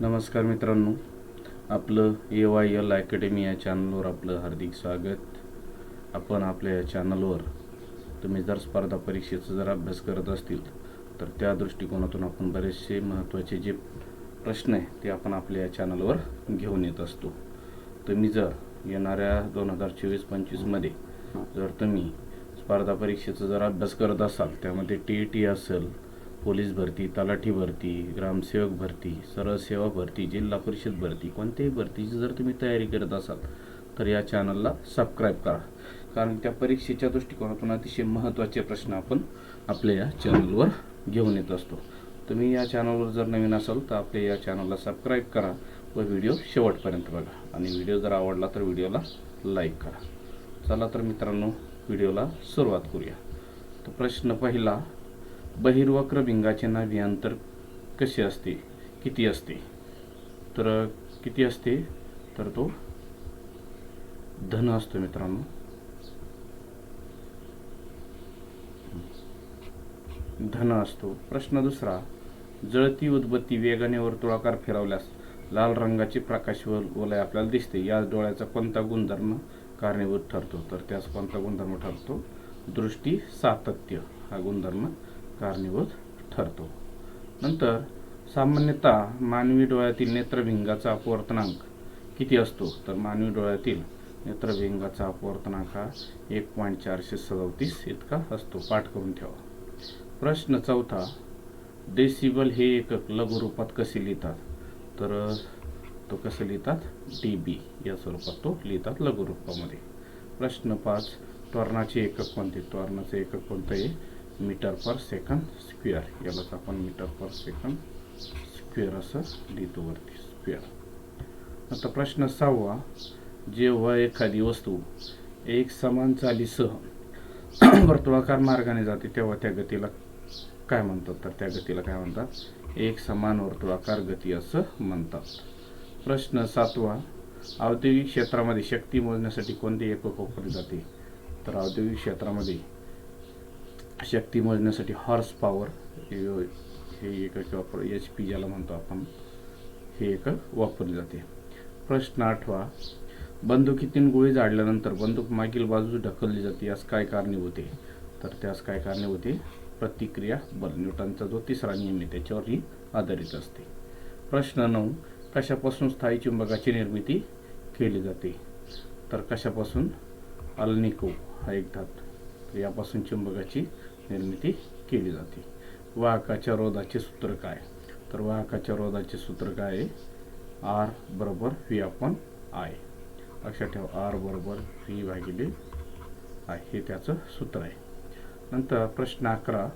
नमस्कार मित्रांनो आपलं ए वाय एल अकॅडमी या चॅनलवर आपलं हार्दिक स्वागत. आपण आपल्या या चॅनलवर तुम्ही जर स्पर्धा परीक्षेचा जर अभ्यास करत असतील तर त्या दृष्टिकोनातून आपण बरेचसे महत्त्वाचे जे प्रश्न आहे ते आपण आपल्या या चॅनलवर घेऊन येत असतो. तुम्ही जर येणाऱ्या दोन हजार चोवीस पंचवीसमध्ये जर तुम्ही स्पर्धा परीक्षेचा जर अभ्यास करत असाल त्यामध्ये टी ई टी असेल पोलीस भरती तलाठी भरती ग्रामसेवक भरती सरळ सेवा भरती जिल्हा परिषद भरती कोणत्याही भरतीची जर तुम्ही तयारी करत असाल तर या चॅनलला सबस्क्राईब करा. कारण त्या परीक्षेच्या दृष्टिकोनातून अतिशय महत्त्वाचे प्रश्न आपण आपल्या या चॅनलवर घेऊन येत असतो. तुम्ही या चॅनलवर जर नवीन असाल तर आपल्या या चॅनलला सबस्क्राईब करा व व्हिडिओ शेवटपर्यंत बघा. आणि व्हिडिओ जर आवडला तर व्हिडिओला लाईक करा. चला तर मित्रांनो व्हिडिओला सुरुवात करूया. तर प्रश्न पहिला बहिर्वक्र भिंगाचे नाभियांतर कसे असते? किती असते? तर किती असते? तर तो धन असतो मित्रांनो. धन असतो. प्रश्न दुसरा जळती उद्बत्ती वेगाने वर्तुळाकार फिरवल्यास लाल रंगाचे प्रकाश व वलय आपल्याला दिसते. या डोळ्याचा कोणता गुणधर्म कारणीभूत ठरतो? तर त्याच कोणता गुणधर्म ठरतो? दृष्टी सातत्य हा गुणधर्म कारणीभूत ठरतो. नंतर सामान्यतः मानवी डोळ्यातील नेत्रभिंगाचा अपवर्तनांक किती असतो? तर मानवी डोळ्यातील नेत्रभिंगाचा अपवर्तनांक हा एक पॉईंट चारशे सदतीस इतका असतो. पाठ करून ठेवा. प्रश्न चौथा डेसिबल हे एकक लघुरूपात कसे लिहितात? तर तो कसं लिहितात? डी बी या स्वरूपात तो लिहितात लघुरूपामध्ये प्रश्न पाच त्वरणाचे एकक कोणते? त्वरणाचे एकक कोणतं? आहे मीटर पर सेकंद स्क्वेअर. यालाच आपण मीटर पर सेकंद स्क्वेअर असं लिहितो वरती स्क्वेअर. आता प्रश्न सहावा. जेव्हा एखादी वस्तू एक समान चालीसह वर्तुळाकार मार्गाने जाते तेव्हा त्या गतीला काय म्हणतात? तर त्या गतीला काय म्हणतात? एक समान वर्तुळाकार गती असं म्हणतात. प्रश्न सातवा. औद्योगिक क्षेत्रामध्ये शक्ती मोजण्यासाठी कोणते एकक वापरले जाते? तर औद्योगिक क्षेत्रामध्ये शक्ती मोजण्यासाठी हॉर्स पॉवर हे एक वापर एच पी ज्याला म्हणतो आपण हे एक वापरली जाते. प्रश्न आठवा बंदुकीतून गोळी झाडल्यानंतर बंदूक मागील बाजूस ढकलली जाते यास काय कारणीभूत आहे तर त्यास काय कारणीभूत आहे प्रतिक्रिया बल न्यूटनचा जो तिसरा नियम आहे त्याच्यावरही आधारित असते. प्रश्न नऊ कशापासून स्थायी चुंबकाची निर्मिती केली जाते? तर कशापासून? अल्निको हा एक धातू यापासून चुंबकाची निर्मिती केली जाते. वाहकाच्या रोधाचे सूत्र काय? तर वाहकाच्या रोधाचे सूत्र काय आहे? आर बरोबर व्ही आपण आय. लक्षात ठेवा आर बरोबर व्ही भागिले आय. हे त्याचं सूत्र आहे. नंतर प्रश्न अकरा.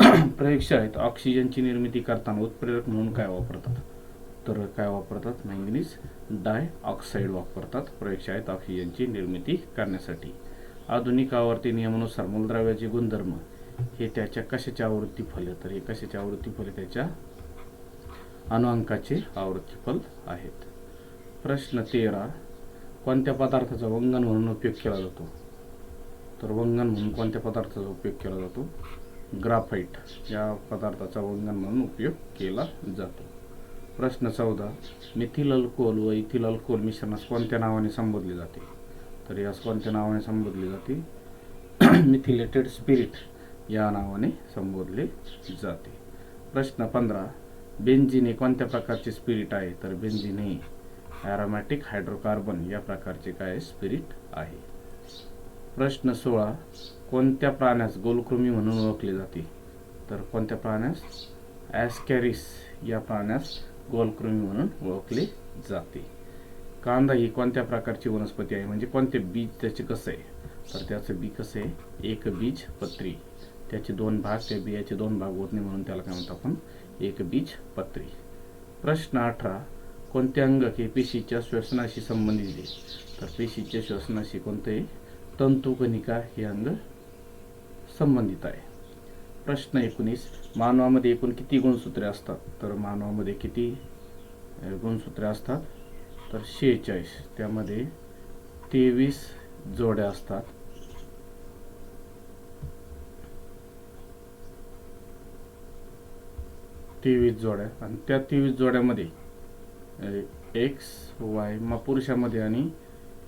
प्रयोगशाळेत ऑक्सिजनची निर्मिती करताना उत्प्रेरक म्हणून काय वापरतात? तर काय वापरतात? मॅंगनीज डाय ऑक्साईड वापरतात प्रयोगशाळेत ऑक्सिजनची निर्मिती करण्यासाठी. आधुनिक आवर्ती नियमानुसार मूलद्रव्याचे गुणधर्म हे त्याच्या कशाच्या आवृत्ती फल तर हे कशाच्या आवृत्ती फल त्याच्या अनुअंकाचे आवृत्ती फल आहेत. प्रश्न तेरा कोणत्या पदार्थाचा वंगण म्हणून उपयोग केला जातो? तर वंगण म्हणून कोणत्या पदार्थाचा उपयोग केला जातो? ग्राफाईट या पदार्थाचा वंगण म्हणून उपयोग केला जातो. प्रश्न चौदा मिथिल अल्कोहोल व इथिल अल्कोहोल मिश्रणास कोणत्या नावाने संबोधले जाते? तर यास कोणत्या नावाने संबोधली जाते. मिथिलेटेड स्पिरिट या नावाने संबोधले जाते. प्रश्न पंधरा. बेंझिन हे कोणत्या प्रकारचे स्पिरिट आहे? तर बेन्झिन हे ॲरोमॅटिक हायड्रोकार्बन या प्रकारचे काय स्पिरिट आहे? प्रश्न सोळा. कोणत्या प्राण्यास गोलकृमी म्हणून ओळखले जाते? तर कोणत्या प्राण्यास? ॲस्कॅरिस या प्राण्यास गोलकृमी म्हणून ओळखले जाते. कांदा ही कोणत्या प्रकारची वनस्पती आहे? म्हणजे कोणते बीज त्याचे कसं आहे? तर त्याचं बी कसं आहे? एक बीज पत्री. त्याचे दोन भाग त्या बियाचे दोन भाग होत नाही म्हणून त्याला काय म्हणतो आपण? एक बीज पत्री. प्रश्न अठरा. कोणते अंग हे पेशीच्या श्वसनाशी संबंधित आहे? तर पेशीच्या श्वसनाशी कोणते? तंतुकनिका हे अंग संबंधित आहे. प्रश्न एकोणीस. मानवामध्ये एकूण किती गुणसूत्रे असतात? तर मानवामध्ये किती गुणसूत्रे असतात? तर शेहेचाळीस. त्यामध्ये तेवीस जोड्या असतात. तेवीस जोड्या. आणि त्या तेवीस जोड्यामध्ये एक्स वाय मग पुरुषामध्ये आणि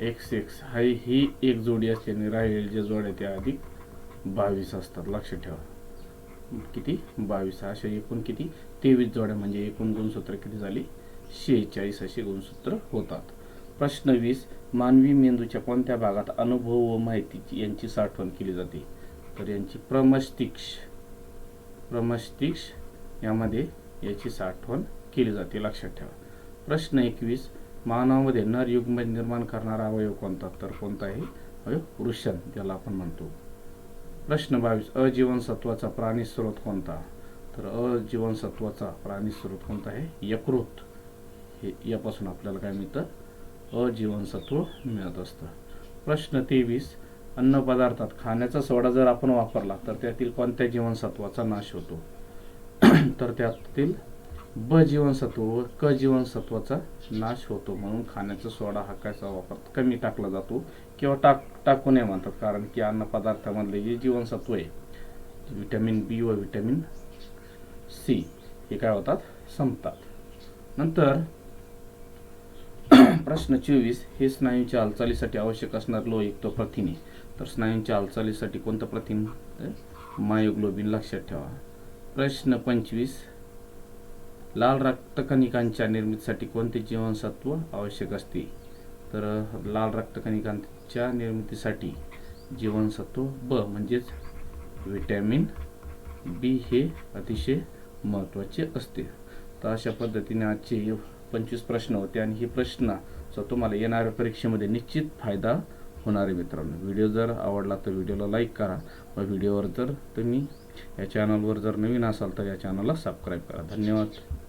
एक्स एक्स हा ही एक जोडी असते आणि राहिलेल्या ज्या जोड्या त्या अधिक बावीस असतात. लक्षात ठेवा. किती? बावीस. अशा एकूण किती? तेवीस जोड्या. म्हणजे एकूण गुणसूत्र किती झाली? शेहेचाळीस असे गुणसूत्र होतात. प्रश्न वीस मानवी मेंदूच्या कोणत्या भागात अनुभव व माहितीची यांची साठवण केली जाते? तर यांची प्रमस्तिक्ष प्रमस्तिक्ष यामध्ये याची साठवण केली जाते. लक्षात ठेवा. प्रश्न एकवीस मानवामध्ये नर युग्म निर्माण करणारा अवयव कोणता? तर कोणता आहे? अवयव वृषण ज्याला आपण म्हणतो. प्रश्न बावीस अजीवनसत्वाचा प्राणी स्रोत कोणता? तर अजीवनसत्वाचा प्राणी स्रोत कोणता आहे? यकृत. हे यापासून आपल्याला काय मिळतं? अजीवनसत्व मिळत असतं. प्रश्न तेवीस अन्न पदार्थात खाण्याचा सोडा जर आपण वापरला तर त्यातील कोणत्या जीवनसत्वाचा नाश होतो? तर त्यातील ब जीवनसत्व व क जीवनसत्वाचा नाश होतो. म्हणून खाण्याचा सोडा हा कायचा वापर कमी टाकला जातो किंवा टाक टाकू नये म्हणतात. कारण की अन्न पदार्थामधले जे जीवनसत्व आहे विटॅमिन बी व विटॅमिन सी हे काय होतात? संपतात. नंतर प्रश्न चोवीस हे स्नायूंच्या हालचालीसाठी आवश्यक असणार लोहयुक्त प्रथिने. तर स्नायूंच्या हालचालीसाठी कोणतं प्रथिन? मायोग्लोबिन लक्षात ठेवा. प्रश्न पंचवीस लाल रक्तकणिकांच्या निर्मितीसाठी कोणते जीवनसत्व आवश्यक असते? तर लाल रक्तकणिकांच्या निर्मितीसाठी जीवनसत्व ब म्हणजेच व्हिटॅमिन बी हे अतिशय महत्त्वाचे असते. तर अशा पद्धतीने आजचे पंचवीस प्रश्न होते आणि हे प्रश्नाचा तुम्हाला येणाऱ्या परीक्षेमध्ये निश्चित फायदा होणार आहे मित्रांनो. व्हिडिओ जर आवडला तर व्हिडिओला लाईक करा. व व्हिडिओवर जर तुम्ही या चॅनलवर जर नवीन असाल तर या चॅनलला सबस्क्राईब करा. धन्यवाद.